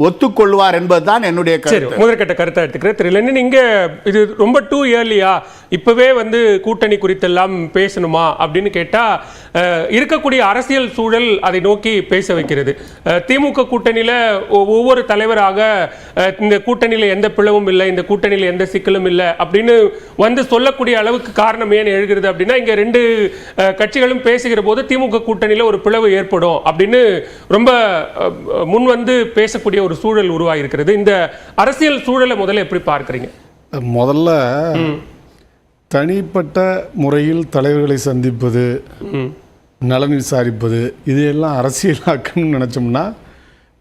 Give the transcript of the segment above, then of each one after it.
ஒத்துக்கொள்வார் என்பதுதான் என்னுடைய கருத்து. முதற்கட்ட கருத்தை எடுத்துக்கிறேன். திரு லெனின் இங்க இது ரொம்ப டூ இயர்லியா இப்பவே வந்து கூட்டணி குறித்தெல்லாம் பேசணுமா அப்படின்னு கேட்டா அஹ், இருக்கக்கூடிய அரசியல் சூழல் அதை நோக்கி பேச வைக்கிறது. திமுக கூட்டணியில ஒவ்வொரு தலைவராக இந்த கூட்டணியில எந்த பிளவும் இல்லை இந்த கூட்டணியில எந்த சிக்கலும் இல்லை அப்படின்னு வந்து சொல்லக்கூடிய அளவுக்கு காரணம் ஏன் எழுகிறது அப்படின்னா இங்க ரெண்டு கட்சிகளும் பேசுகிற போது திமுக கூட்டணியில ஒரு பிளவு ஏற்படும் அப்படின்னு ரொம்ப முன் வந்து பேசக்கூடிய ஒரு சூழல் உருவாகிருக்கிறது இந்த அரசியல் சூழலை முதல்ல எப்படி பார்க்கறீங்க? முதல்ல தனிப்பட்ட முறையில் தலைவர்களை சந்திப்பது நலன் விசாரிப்பது இதையெல்லாம் அரசியலாக்கணும்னு நினச்சோம்னா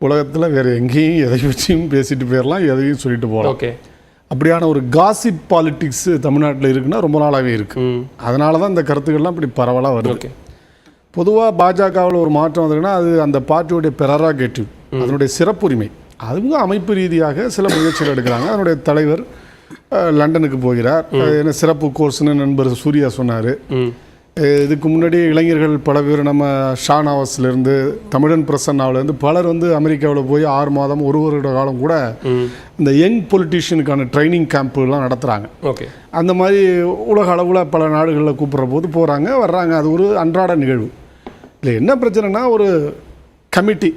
உலகத்தில் வேறு எங்கேயும் எதை வச்சும் பேசிட்டு போயிடலாம் எதையும் சொல்லிட்டு போகலாம். ஓகே. அப்படியான ஒரு காசிப் பாலிடிக்ஸ் தமிழ்நாட்டில் இருக்குன்னா ரொம்ப நாளாகவே இருக்கு. அதனால தான் இந்த கருத்துக்கள்லாம் இப்படி பரவலாக வருது. பொதுவாக பாஜகவில் ஒரு மாற்றம் வந்ததுன்னா அது அந்த பார்ட்டியோடைய பெரராகேட்டிவ் அதனுடைய சிறப்புரிமை. அவங்க அமைப்பு ரீதியாக சில முயற்சிகள் எடுக்கிறாங்க. அதனுடைய தலைவர் லண்டனுக்கு போகிறார். என்ன சிறப்பு கோர்ஸ்னு நண்பர் சூர்யா சொன்னார். இதுக்கு முன்னாடி இளைஞர்கள் பல பேர் நம்ம ஷானாவஸ்லேருந்து தமிழன் பிரசன்னாவிலேருந்து பலர் வந்து அமெரிக்காவில் போய் ஆறு மாதம் ஒரு வருட காலம் கூட இந்த யங் பொலிட்டீஷியனுக்கான ட்ரைனிங் கேம்ப்லாம் நடத்துகிறாங்க ஓகே. அந்த மாதிரி உலக அளவில் பல நாடுகளில் கூப்பிட்ற போது போகிறாங்க வர்றாங்க. அது ஒரு அன்றாட நிகழ்வு. இல்லை என்ன பிரச்சனைனா ஒரு கமிட்டி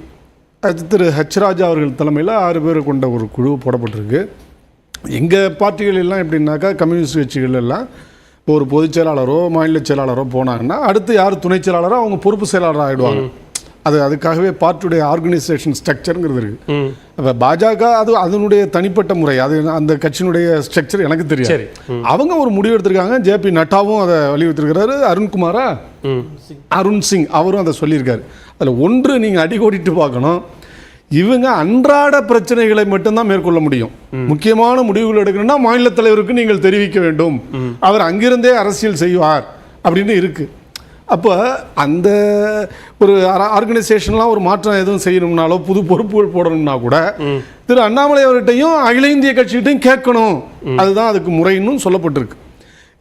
திரு ஹெச் ராஜா அவர்கள் தலைமையில் ஆறு பேர் கொண்ட ஒரு குழு போடப்பட்டிருக்கு. எங்கள் பார்ட்டிகள் எல்லாம் எப்படின்னாக்கா கம்யூனிஸ்ட் கட்சிகள் எல்லாம் இப்போ ஒரு பொதுச் செயலாளரோ மாநில செயலாளரோ போனாங்கன்னா அடுத்து யார் துணை செயலாளரோ அவங்க பொறுப்பு செயலாளர் ஆகிடுவாங்க அது அதுக்காகவே பார்ட்டியுடைய ஆர்கனைசேஷன் ஸ்ட்ரக்சருங்கிறது இருக்குது ம். அப்போ பாஜக அது அதனுடைய தனிப்பட்ட முறை அது அந்த கட்சியினுடைய ஸ்ட்ரக்சர் எனக்கு தெரியாது. சரி. அவங்க ஒரு முடிவு எடுத்திருக்காங்க. ஜேபி நட்டாவும் அதை வலியுறுத்திருக்கிறாரு. அருண்குமாரா அருண் சிங் அவரும் அதை சொல்லியிருக்காரு. அதில் ஒன்று நீங்கள் அடிக்கோடிட்டு பார்க்கணும். இவங்க அன்றாட பிரச்சனைகளை மட்டும்தான் மேற்கொள்ள முடியும். முக்கியமான முடிவுகள் எடுக்கணும்னா மாநில தலைவருக்கு நீங்கள் தெரிவிக்க வேண்டும். அவர் அங்கிருந்தே அரசியல் செய்வார் அப்படின்னு இருக்கு. அப்போ அந்த ஒரு ஆர்கனைசேஷன்லாம் ஒரு மாற்றம் எதுவும் செய்யணும்னாலோ புது பொறுப்புகள் போடணும்னா கூட திரு அண்ணாமலை அவர்கிட்டையும் அகில இந்திய கட்சிகிட்டையும் கேட்கணும். அதுதான் அதுக்கு முறைன்னு சொல்லப்பட்டிருக்கு.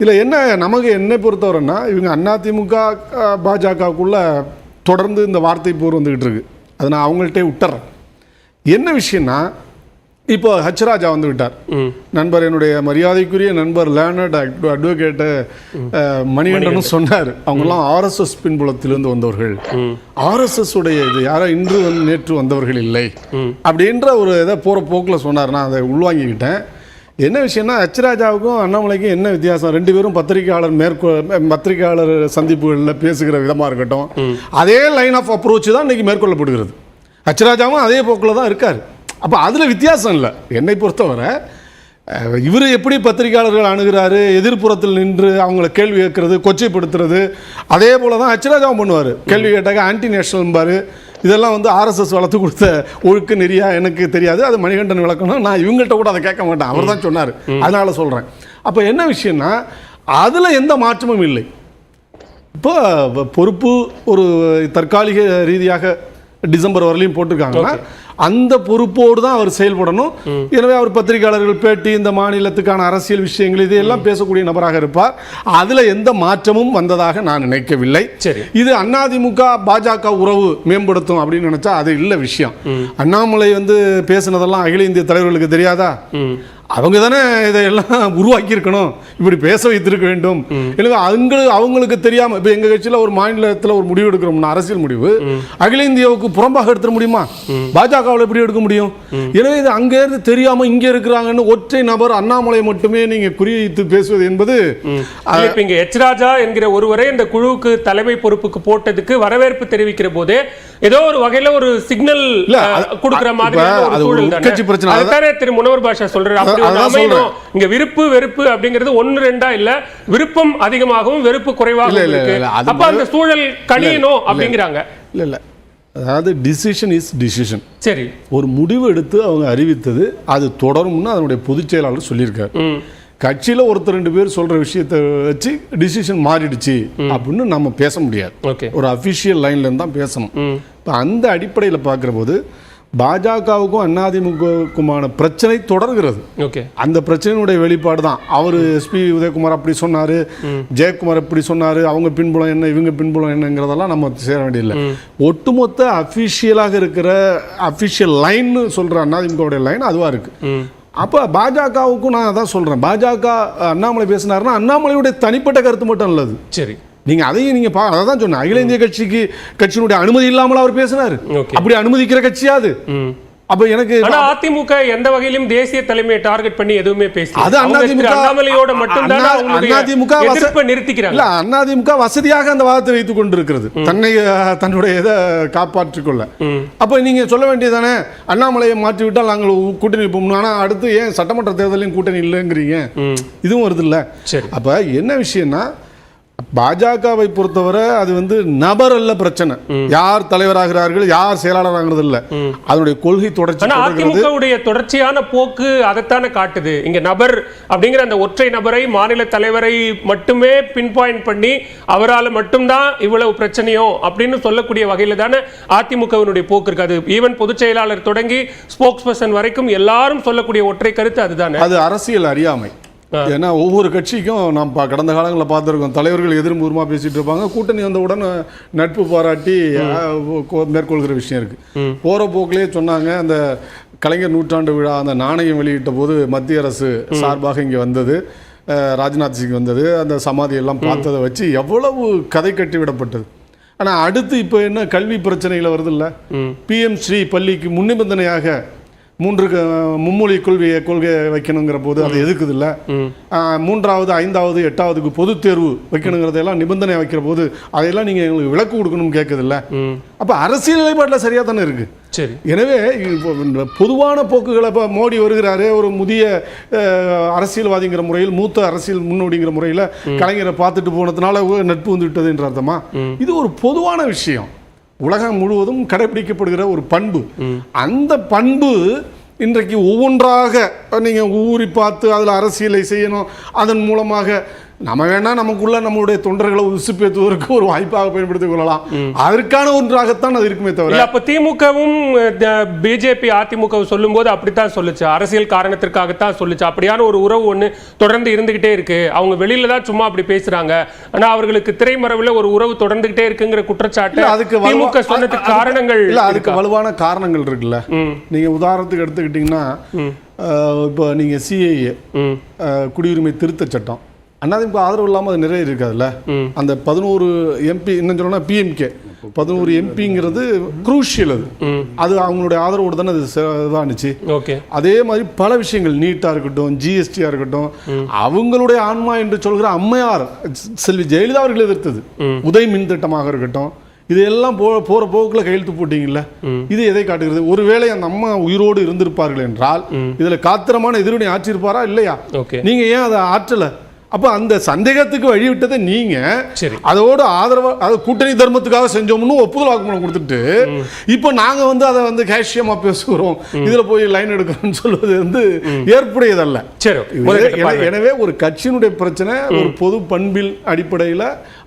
இதில் என்ன நமக்கு என்னை பொறுத்தவரைன்னா இவங்க அதிமுக பாஜகவுக்குள்ள தொடர்ந்து இந்த வார்த்தை போர் வந்துக்கிட்டு இருக்கு. அதை நான் அவங்கள்ட்டே விட்டுறேன். என்ன விஷயம்னா இப்போ ஹச் ராஜா வந்து விட்டார் நண்பர் என்னுடைய மரியாதைக்குரிய நண்பர் லேர்னட் அட்வொகேட்டு மணிகண்டனும் சொன்னார். அவங்கெல்லாம் ஆர்எஸ்எஸ் பின்புலத்திலிருந்து வந்தவர்கள். ஆர்எஸ்எஸ் உடைய இது யாரோ இன்று வந்து நேற்று வந்தவர்கள் இல்லை. அப்படின்ற ஒரு இதை போகிற போக்கில் சொன்னார் நான் அதை உள்வாங்கிக்கிட்டேன். என்ன விஷயம்னா ஹச் ராஜாவுக்கும் அண்ணாமலைக்கும் என்ன வித்தியாசம்? ரெண்டு பேரும் பத்திரிகையாளர் மேற்கொ பத்திரிகையாளர் சந்திப்புகளில் பேசுகிற விதமாக இருக்கட்டும். அதே லைன் ஆஃப் அப்ரோச் தான் இன்னைக்கு மேற்கொள்ளப்படுகிறது. ஹச் ராஜாவும் அதே போக்கில் தான் இருக்கார். அப்போ அதில் வித்தியாசம் இல்லை. என்னை பொறுத்தவரை இவர் எப்படி பத்திரிகையாளர்கள் அணுகிறாரு எதிர்ப்புறத்தில் நின்று அவங்கள கேள்வி கேட்கறது கொச்சைப்படுத்துறது அதே போல தான் அச்சராஜாவும் பண்ணுவார். கேள்வி கேட்டாக்க ஆன்டி நேஷனல்பார் இதெல்லாம் வந்து ஆர்எஸ்எஸ் வளர்த்து கொடுத்த ஒழுக்க நெறியா எனக்கு தெரியாது. அது மணிகண்டன் விளக்கணும் நான் இவங்கள்ட்ட கூட அதை கேட்க மாட்டேன். அவர் தான் சொன்னார். அதனால் சொல்கிறேன் அப்போ என்ன விஷயம்னா அதில் எந்த மாற்றமும் இல்லை. இப்போ பொறுப்பு ஒரு தற்காலிக ரீதியாக டிசம்பர் வரலையும் போட்டிருக்காங்கன்னா அந்த பொறுப்போடு தான் அவர் செயல்படணும். எனவே அவர் பத்திரிகையாளர்கள் பேட்டி இந்த மாநிலத்துக்கான அரசியல் விஷயங்கள் இதையெல்லாம் பேசக்கூடிய நபராக இருப்பார். அதுல எந்த மாற்றமும் வந்ததாக நான் நினைக்கவில்லை. சரி. இது அதிமுக பாஜக உறவு மேம்படுத்தும் அப்படின்னு நினைச்சா அது இல்ல விஷயம். அண்ணாமலை வந்து பேசுனதெல்லாம் அகில இந்திய தலைவர்களுக்கு தெரியாதா? அவங்க தானே இதையெல்லாம் உருவாக்கி இருக்கணும் இப்படி பேச வைத்திருக்க வேண்டும். எனவே அவங்களுக்கு அவங்களுக்கு தெரியாம இப்ப எங்க கட்சியில ஒரு மாநிலத்துல ஒரு முடிவு எடுக்கிறோம்னா அரசியல் முடிவு. அகில இந்தியாவுக்கு புறம்பாக எடுத்துட முடியுமா? பாஜகவில் எப்படி எடுக்க முடியும்? எனவே இது அங்க இருந்து தெரியாம இங்க இருக்கிறாங்கன்னு ஒற்றை நபர் அண்ணாமலை மட்டுமே நீங்க குறிவைத்து பேசுவது என்பது இல்ல, இங்க எச் ராஜா என்கிற ஒருவரை இந்த குழுவுக்கு தலைமை பொறுப்புக்கு போட்டதுக்கு வரவேற்பு தெரிவிக்கிற போதே ஏதோ ஒரு வகையில ஒரு சிக்னல் கொடுக்கிற ஒரு அது ஒரு உட்கட்சி பிரச்சனை. தானே அதுதானே திரு முனவர் பாஷா சொல்றாரு. அப்படி அமையணும். இங்க விருப்பு வெறுப்பு அப்படிங்கிறது ஒன்னு ரெண்டா இல்ல. விருப்பம் அதிகமாகவும் வெறுப்பு குறைவாகவும் இருக்கு. அப்ப அந்த சூழல் கணியணும் அப்படிங்கிறாங்க. இல்ல இல்ல. அதாவது டிசிஷன் இஸ் டிசிஷன் சரி. ஒரு முடிவு எடுத்து அவங்க அறிவித்தது அது தொடரும்னு அதனுடைய பொதுச் செயலாளர் சொல்லியிருக்காரு. கட்சியில் ஒருத்தர் ரெண்டு பேர் சொல்ற விஷயத்தை வச்சு டிசிஷன் மாறிடுச்சு அப்படின்னு நம்ம பேச முடியாது. ஒரு அஃபிஷியல் லைன்ல இருந்து தான் பேசணும். இப்போ அந்த அடிப்படையில் பார்க்குற போது பாஜகவுக்கும் அதிமுகவுக்குமான பிரச்சனை தொடர்கிறது. ஓகே. அந்த பிரச்சனையினுடைய வெளிப்பாடு தான். அவர் எஸ்பி உதயகுமார் அப்படி சொன்னாரு. ஜெயக்குமார் இப்படி சொன்னாரு. அவங்க பின்புலம் என்ன இவங்க பின்புலம் என்னங்கிறதெல்லாம் நம்ம சேர வேண்டியதில்லை. ஒட்டுமொத்த அஃபிஷியலாக இருக்கிற அஃபிஷியல் லைன்னு சொல்ற அதிமுகவுடைய லைன் அதுவா இருக்கு. அப்போ பாஜகவுக்கும் நான் அதான் சொல்றேன். பாஜக அண்ணாமலை பேசினாருன்னா அண்ணாமலையுடைய தனிப்பட்ட கருத்து மட்டும் இல்லது சரி. நீங்க அதையும் நீங்க பா அதை தான் சொன்னேன். அகில இந்திய கட்சிக்கு கட்சியினுடைய அனுமதி இல்லாமல் அவர் பேசினாரு. அப்படி அனுமதிக்கிற கட்சியாது. அப்ப எனக்கு ஆனா அதிமுக எந்த வகையிலும் தேசிய தலைமையை டார்கெட் பண்ணி எதுவுமே பேசல. அது அதிமுக அண்ணாமலையோட மட்டும்தான் அதிமுக எதிர்ப்பை நிறுத்திக்கிறாங்க. இல்ல அதிமுக வசதியாக அந்த வாதத்தை வைத்துக் கொண்டிருக்கிறது. தன்னை தன்னுடைய இதை காப்பாற்றிக் கொள்ள. அப்ப நீங்க சொல்ல வேண்டியதானே அண்ணாமலையை மாற்றி விட்டால் நாங்கள் கூட்டணி போகணும் ஆனா அடுத்து ஏன் சட்டமன்ற தேர்தலையும் கூட்டணி இல்லைங்கிறீங்க? இதுவும் வருது இல்ல. அப்ப என்ன விஷயம்னா பாஜகவை பொறுத்தவரை அது வந்து நபர் அல்ல பிரச்சனை. யார் தலைவராகிறார்கள் யார் செயலாளராகிறது இல்ல. அதனுடைய கொள்கை தொடர்ச்சி அதிமுகவுடைய தொடர்ச்சியான போக்கு அதைத்தானே காட்டுது. இங்க நபர் அப்படிங்கிற அந்த ஒற்றை நபரை மாநில தலைவரை மட்டுமே பின் பாயிண்ட் பண்ணி அவரால் மட்டும்தான் இவ்வளவு பிரச்சனையோ அப்படின்னு சொல்லக்கூடிய வகையில தானே அதிமுகவினுடைய போக்கு இருக்கு. அது ஈவன் பொதுச் செயலாளர் தொடங்கி ஸ்போக்ஸ் பர்சன் வரைக்கும் எல்லாரும் சொல்லக்கூடிய ஒற்றை கருத்து அதுதானே? அது அரசியல் அறியாமை. ஏன்னா ஒவ்வொரு கட்சிக்கும் நாம் கடந்த காலங்களில் பார்த்துருக்கோம் தலைவர்கள் எதிர்முகமாக பேசிட்டு இருப்பாங்க. கூட்டணி வந்தவுடன் நட்பு பாராட்டி மேற்கொள்கிற விஷயம் இருக்கு. போற போக்கிலே சொன்னாங்க அந்த கலைஞர் நூற்றாண்டு விழா அந்த நாணயம் வெளியிட்ட போது மத்திய அரசு சார்பாக இங்கே வந்தது. ராஜ்நாத் சிங் வந்தது. அந்த சமாதி எல்லாம் பார்த்ததை வச்சு எவ்வளவு கதை கட்டி விடப்பட்டது. ஆனா அடுத்து இப்போ என்ன கல்வி பிரச்சனைகள் வருது இல்ல? பிஎம் ஸ்ரீ பள்ளிக்கு முன்னிபந்தனையாக மூன்று மும்மொழி கொள்கையை கொள்கை வைக்கணுங்கிற போது அதை எதுக்குது இல்ல மூன்றாவது ஐந்தாவது எட்டாவதுக்கு பொது தேர்வு வைக்கணுங்கிறதெல்லாம் நிபந்தனை வைக்கிற போது அதையெல்லாம் நீங்க எங்களுக்கு விளக்கு கொடுக்கணும்னு கேட்குது இல்ல அப்ப அரசியல் நிலைப்பாட்டில் சரியா தானே இருக்கு? சரி. எனவே பொதுவான போக்குகளை இப்போ மோடி வருகிறாரு ஒரு முதிய அரசியல்வாதிங்கிற முறையில் மூத்த அரசியல் முன்னோடிங்கிற முறையில் கலைஞரை பார்த்துட்டு போனதுனால நட்பு வந்து விட்டது என்ற அர்த்தமா? இது ஒரு பொதுவான விஷயம். உலகம் முழுவதும் கடைபிடிக்கப்படுகிற ஒரு பண்பு. அந்த பண்பு இன்றைக்கு ஒவ்வொன்றாக நீங்க ஊறி பார்த்து அதில் அரசியலை செய்யணும் அதன் மூலமாக நம்ம வேணா நமக்குள்ள நம்மளுடைய தொண்டர்களை உசுப்பேற்றுவதற்கு ஒரு வாய்ப்பாக பயன்படுத்திக் கொள்ளலாம். அதற்கான ஒன்றாகத்தான் அது இருக்குமே தவிர அப்ப திமுகவும் பிஜேபி அதிமுக சொல்லும்போது அப்படித்தான் சொல்லுச்சு. அரசியல் காரணத்திற்காகத்தான் சொல்லுச்சு. அப்படியான ஒரு உறவு ஒண்ணு தொடர்ந்து இருந்துகிட்டே இருக்கு. அவங்க வெளியில தான் சும்மா அப்படி பேசுறாங்க. ஆனா அவர்களுக்கு திரைமறைவுல ஒரு உறவு தொடர்ந்துகிட்டே இருக்குங்கிற குற்றச்சாட்டு அதுக்கு திமுக சொன்னதுக்கு காரணங்கள் இல்ல அதுக்கு? வலுவான காரணங்கள் இருக்குல்ல. நீங்க உதாரணத்துக்கு எடுத்துக்கிட்டீங்கன்னா இப்போ நீங்க சிஏஏ குடியுரிமை திருத்த சட்டம். அதிமுக ஆதரவு இல்லாமல் அது நிறைய இருக்காதுல்ல? அந்த பதினோரு எம்பி என்ன சொல்லணும்னா பிஎம்கே பதினோரு எம்பிங்கிறது குரூஷியல் அது. அது அவங்களுடைய ஆதரவோடு தானே அது இதானுச்சு. ஓகே. அதே மாதிரி பல விஷயங்கள் நீட்டாக இருக்கட்டும் ஜிஎஸ்டியாக இருக்கட்டும் அவங்களுடைய ஆன்மா என்று சொல்கிற அம்மையார் செல்வி ஜெயலலிதா அவர்கள் எதிர்த்தது. உதய் மின் திட்டமாக இருக்கட்டும் இதெல்லாம் போ போற போக்குல கையெழுத்து போட்டீங்கல்ல? இது எதை காட்டுகிறது? ஒருவேளை அந்த அம்மா உயிரோடு இருந்திருப்பார்கள் என்றால் இதுல காத்திரமான எதிர்வினை ஆற்றிருப்பாரா? இல்லையா? ஓகே. நீங்க ஏன் அதை ஆற்றல? அப்ப அந்த சந்தேகத்துக்கு வழிவிட்டதை நீங்க சரி. அதோட ஆதரவா அது கூட்டணி தர்மத்துக்காக செஞ்சோம்னு ஒப்புதல் வாக்குமூலம் கொடுத்துட்டு இப்போ நாங்க வந்து அதை வந்து கேஷியமா பேசுகிறோம். இதுல போய் லைன் எடுக்கிறோம்னு சொல்வது வந்து ஏற்புடையதல்ல. சரி. எனவே ஒரு கட்சியினுடைய பிரச்சனை ஒரு பொது பண்பில் அடிப்படையில்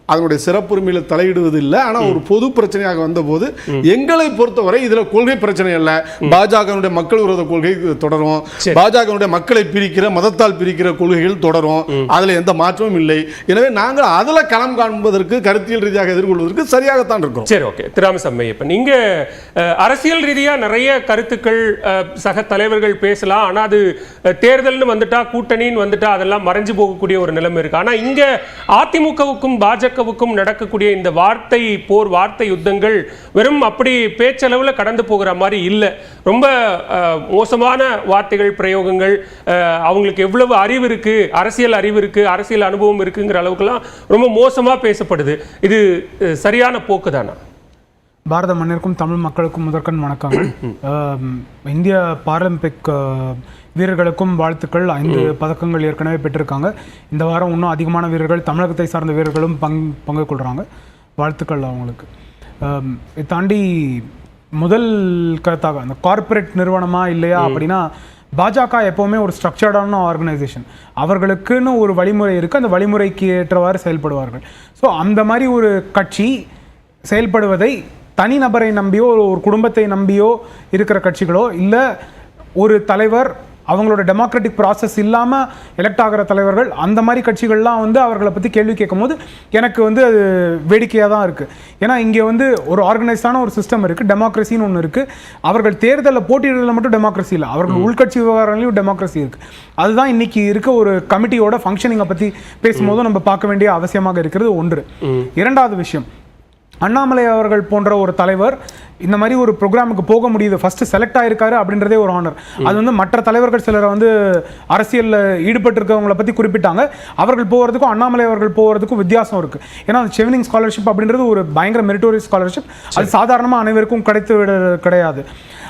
அதனுடைய சிறப்புரிமையில தலையிடுவது இல்லை ஆனா ஒரு பொது பிரச்சனையாக வந்தபோது எங்களை பொறுத்தவரை இதுல கொள்கை பிரச்சனை அல்ல. பாஜகனுடைய மக்கள் விரோத கொள்கை தொடரும். பாஜகனுடைய மக்களை பிரிக்கிற மதத்தால் பிரிக்கிற கொள்கைகள் தொடரும். அதுல எந்த மாற்றமும் இல்லை. எனவே நாங்கள் அதுல களம் காண்பதற்கு கருத்தியல் ரீதியாக எதிர்கொள்வதற்கு சரியாகத்தான் இருக்கிறோம் சரி ஓகே. திராமசம்மையப்பன் நீங்க அஹ், அரசியல் ரீதியா நிறைய கருத்துக்கள் சக தலைவர்கள் பேசலாம். ஆனா அது தேர்தல்னு வந்துட்டா கூட்டணின்னு வந்துட்டா அதெல்லாம் மறைஞ்சு போகக்கூடிய ஒரு நிலைமை இருக்கு. ஆனா இங்க அதிமுகவுக்கும் பாஜகவுக்கும் நடக்கக்கூடிய இந்த வார்த்தை போர் வார்த்தை யுத்தங்கள் வெறும் அப்படி பேச்சளவுல கடந்து போகிற மாதிரி இல்லை. ரொம்ப மோசமான வார்த்தைகள் பிரயோகங்கள் அவங்களுக்கு எவ்வளவு அறிவு இருக்கு அரசியல் அறிவு இருக்கு அரசியல் அனுபவம் இருக்குங்கிற அளவுக்குலாம் ரொம்ப மோசமா பேசப்படுது. இது சரியான போக்கு தானா? பாரத மண்ணிற்கும் தமிழ் மக்களுக்கும் முதற்கண் வணக்கங்கள். ஆம், இந்திய பாரலிம்பிக் ஆ, வீரர்களுக்கும் வாழ்த்துக்கள். ஐந்து பதக்கங்கள் ஏற்கனவே பெற்றிருக்காங்க. இந்த வாரம் இன்னும் அதிகமான வீரர்கள் தமிழகத்தை சார்ந்த வீரர்களும் பங் பங்கு கொள்கிறாங்க வாழ்த்துக்கள் அவங்களுக்கு. இதை தாண்டி முதல் கருத்தாக அந்த கார்ப்பரேட் நிறுவனமா இல்லையா அப்படின்னா பாஜக எப்போவுமே ஒரு ஸ்ட்ரக்சர்டான ஆர்கனைசேஷன் அவர்களுக்குன்னு ஒரு வழிமுறை இருக்குது அந்த வழிமுறைக்கு ஏற்றவாறு செயல்படுவார்கள். ஸோ அந்த மாதிரி ஒரு கட்சி செயல்படுவதை தனிநபரை நம்பியோ ஒரு குடும்பத்தை நம்பியோ இருக்கிற கட்சிகளோ இல்லை ஒரு தலைவர் அவங்களோட டெமோக்ராட்டிக் ப்ராசஸ் இல்லாமல் எலெக்ட் ஆகிற தலைவர்கள் அந்த மாதிரி கட்சிகள்லாம் வந்து அவர்களை பற்றி கேள்வி கேட்கும்போது எனக்கு வந்து அது வேடிக்கையாக தான் இருக்குது ஏன்னா இங்கே வந்து ஒரு ஆர்கனைஸ்டான ஒரு சிஸ்டம் இருக்குது டெமோக்ரஸின்னு ஒன்று இருக்குது அவர்கள் தேர்தலில் போட்டியிடுறதுல மட்டும் டெமோக்ரஸி இல்லை. அவர்கள் உள்கட்சி விவகாரங்களையும் டெமோக்ரஸி இருக்குது அதுதான் இன்னைக்கு இருக்க ஒரு கமிட்டியோட ஃபங்க்ஷனிங்கை பற்றி பேசும்போது நம்ம பார்க்க வேண்டிய அவசியமாக இருக்கிறது ஒன்று. இரண்டாவது விஷயம் அண்ணாமலை அவர்கள் போன்ற ஒரு தலைவர் இந்த மாதிரி ஒரு ப்ரோக்ராமுக்கு போக முடியுது. ஃபர்ஸ்ட் செலக்ட் ஆயிருக்காரு அப்படின்றதே ஒரு ஆனர் அது வந்து மற்ற தலைவர்கள் சிலரை வந்து அரசியலில் ஈடுபட்டிருக்கவங்களை பற்றி குறிப்பிட்டாங்க. அவர்கள் போகிறதுக்கும் அண்ணாமலை அவர்கள் போகிறதுக்கும் வித்தியாசம் இருக்கு. ஏன்னா அந்த செவனிங் ஸ்காலர்ஷிப் அப்படின்றது ஒரு பயங்கர மெரிட்டோரியஸ் ஸ்காலர்ஷிப் அது சாதாரணமாக அனைவருக்கும் கிடைத்து விட கிடையாது.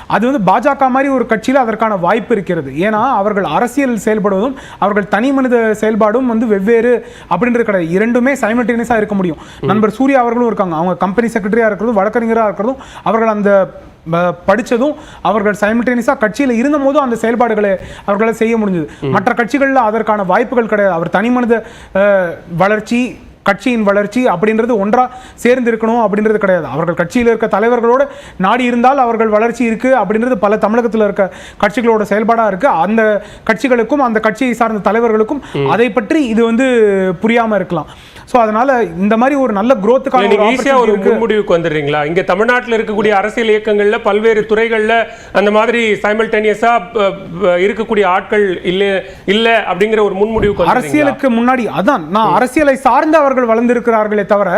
அது வந்து பாஜக மாதிரி ஒரு கட்சியில் அதற்கான வாய்ப்பு இருக்கிறது. ஏன்னா அவர்கள் அரசியல் செயல்படுவதும் அவர்கள் தனி மனித செயல்பாடும் வந்து வெவ்வேறு அப்படின்றது கிடையாது. இரண்டுமே சைமல்டேனியஸாக இருக்க முடியும். நண்பர் சூர்யா அவர்களும் இருக்காங்க. அவங்க கம்பெனி செக்ரட்டரியாக இருக்கிறதும் வழக்கறிஞராக இருக்கிறதும் அவர்கள் அந்த ப- படிச்சதும் அவர்கள் சைமல்டேனியஸாக கட்சியில் இருந்தபோதும் அந்த செயல்பாடுகளை அவர்களால் செய்ய முடிஞ்சது. மற்ற கட்சிகளில் அதற்கான வாய்ப்புகள் கிடையாது. அவர் தனி மனித வளர்ச்சி கட்சியின் வளர்ச்சி அப்படின்றது ஒன்றா சேர்ந்து இருக்கணும் அப்படின்றது கிடையாது. அவர்கள் கட்சியில் இருக்க தலைவர்களோடு நாடி இருந்தால் அவர்கள் வளர்ச்சி இருக்கு அப்படின்றது பல தமிழகத்தில் இருக்க கட்சிகளோட செயல்பாடாக இருக்கு. அந்த கட்சிகளுக்கும் அந்த கட்சியை சார்ந்த தலைவர்களுக்கும் அதை பற்றி இது வந்து புரியாம இருக்கலாம். ஸோ அதனால இந்த மாதிரி ஒரு நல்ல growth-க்கான நீங்க ஈஸியா ஒரு முன்முடிவுக்கு வந்துடுறீங்களா? இங்க தமிழ்நாட்டுல இருக்கக்கூடிய அரசியல் இயக்கங்கள்ல பல்வேறு துறைகள்ல அந்த மாதிரி சைமல்டேனியஸா இருக்கக்கூடிய ஆட்கள் இல்ல இல்ல அப்படிங்கிற ஒரு முன்முடிவுக்கு? அரசியலுக்கு முன்னாடி அதான் நான் அரசியலை சார்ந்து அவர்கள் வளர்ந்திருக்கிறார்களே தவிர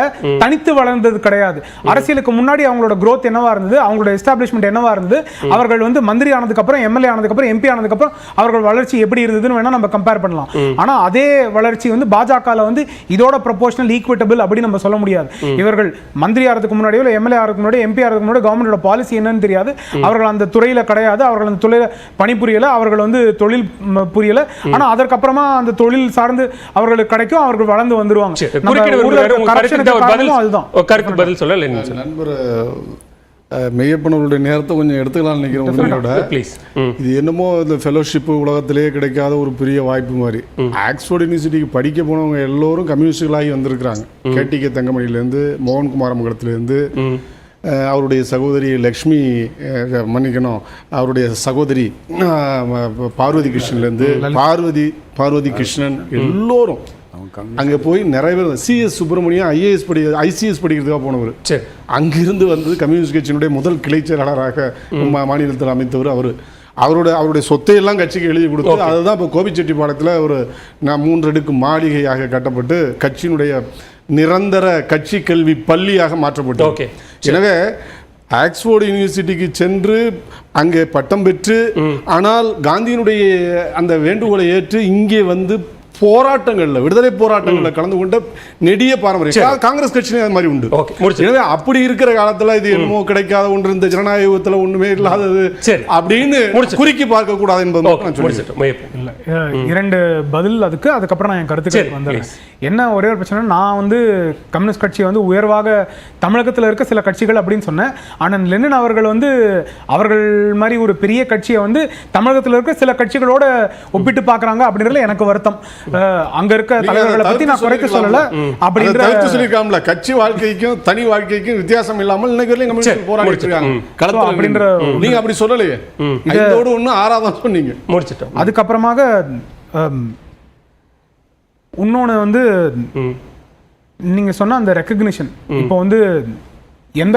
தனித்து வளர்ந்தது கிடையாது. அரசியலுக்கு முன்னாடி அவங்களோட growth என்னவா இருந்தது அவங்களோட எஸ்டாப்ளிஷ்மெண்ட் என்னவா இருந்தது அவர்கள் வந்து மந்திரி ஆனதுக்கு அப்புறம் எம்எல்ஏ ஆனதுக்கு அப்புறம் எம்பி ஆனதுக்கு அப்புறம் அவர்கள் வளர்ச்சி எப்படி இருந்ததுன்னு வேணா நம்ம கம்பேர் பண்ணலாம். ஆனா அதே வளர்ச்சி வந்து பாஜகல வந்து இதோட ப்ரொபோஷனல் ஈக்குவிட்டபிள் அப்படி நம்ம சொல்ல முடியாது. இவர்கள் மந்திரி ஆகிறதுக்கு முன்னாடியோ இல்லை எம்எல்ஏ ஆகிறதுக்கு முன்னாடி எம்பி ஆகிறதுக்கு முன்னாடி கவர்மெண்டோட பாலிசி என்னன்னு தெரியாது. அவர்கள் அந்த துறையில கிடையாது அவர்கள் அந்த துறையில பணிபுரியல அவர்கள் வந்து தொழில் புரியல. ஆனா அதற்கப்புறமா அந்த தொழில் சார்ந்து அவர்களுக்கு கிடைக்கும் அவர்கள் வளர்ந்து வந்துருவாங்க. அதுதான். ஒரு கருத்து பதில் சொல்ல இல்லைன்னு சொல்லுங்க நண்பர் மெய்யப்பனவருடைய நேரத்தை கொஞ்சம் எடுத்துக்கலாம்னு நினைக்கிறேன் ப்ளீஸ் இது என்னமோ இந்த ஃபெலோஷிப்பு உலகத்திலேயே கிடைக்காத ஒரு பெரிய வாய்ப்பு மாதிரி. ஆக்ஸ்போர்ட் யூனிவர்சிட்டிக்கு படிக்க போனவங்க எல்லோரும் கம்யூனிஸ்டுகளாகி வந்திருக்கிறாங்க. கேடிகே தங்கமணிலேருந்து மோகன்குமார் மங்கலத்திலேருந்து அஹ், அவருடைய சகோதரி லக்ஷ்மி மன்னிக்கணும் அவருடைய சகோதரி பார்வதி கிருஷ்ணன்லேருந்து பார்வதி பார்வதி கிருஷ்ணன் எல்லோரும் அங்கே போய் நிறைய பேர் சிஎஸ் சுப்பிரமணியம் ஐஏஎஸ் படி ஐசிஎஸ் படிக்கிறதுக்காக போனவர். சரி. அங்கிருந்து வந்து கம்யூனிஸ்ட் கட்சியினுடைய முதல் கிளை செயலாளராக மாநிலத்தில் அமைத்தவர் அவர். அவரோட அவருடைய சொத்தையெல்லாம் கட்சிக்கு எழுதி கொடுத்து அதுதான் இப்போ கோபிச்செட்டிப்பாளையத்தில் ஒரு நான் மூன்றடுக்கு மாளிகையாக கட்டப்பட்டு கட்சியினுடைய நிரந்தர கட்சி கல்வி பள்ளியாக மாற்றப்பட்டது. Okay. எனவே ஆக்ஸ்போர்டு யூனிவர்சிட்டிக்கு சென்று அங்கே பட்டம் பெற்று ஆனால் காந்தியினுடைய அந்த வேண்டுகோளை ஏற்று இங்கே வந்து போராட்டங்கள்ல விடுதலை போராட்டங்கள்ல கலந்து கொண்ட நெடிய பாரம்பரியம் காங்கிரஸ் கட்சியிலே அது மாதிரி உண்டு. எனவே அப்படி இருக்கிற காலத்துல இது என்னமோ கிடைக்காத ஒன்று இந்த ஜனநாயகத்துல ஒண்ணுமே இல்லாதது சரி. அப்படின்னு முடிச்சு. குறுக்கி பார்க்க கூடாது என்பது இரண்டு பதில் அதுக்கு அதுக்கப்புறம் நான் என் சரி, கருத்துக்களுக்கு வந்துடுறேன். என்ன ஒரே ஒரு பிரச்சனை நான் வந்து கம்யூனிஸ்ட் கட்சியை வந்து உயர்வாக தமிழகத்தில் இருக்க சில கட்சிகள் அப்படின்னு சொன்னேன். ஆனால் லெனின் அவர்கள் வந்து அவர்கள் மாதிரி ஒரு பெரிய கட்சியை வந்து தமிழகத்தில் இருக்க சில கட்சிகளோட ஒப்பிட்டு பார்க்கறாங்க அப்படின்றதுல எனக்கு வருத்தம். அங்க இருக்க தலைவர்களை பத்தி நான் குறைக்க சொல்லல. அப்படின்ற சொல்லிருக்காமல கட்சி வாழ்க்கைக்கும் தனி வாழ்க்கைக்கும் வித்தியாசம் இல்லாமல் இன்னைக்கு கம்யூனிஸ்ட் போராடிட்டு. இருக்காங்க. அப்படின்ற. நீங்க அப்படி சொல்லலையே. இதோடு ஒண்ணு ஆறாதான் சொன்னீங்க. முடிச்சிட்டோம். அதுக்கப்புறமாக அம், இன்னொன்னு வந்து ம். நீங்க சொன்ன அந்த ரெக்கக்னிஷன் இப்போ வந்து எந்த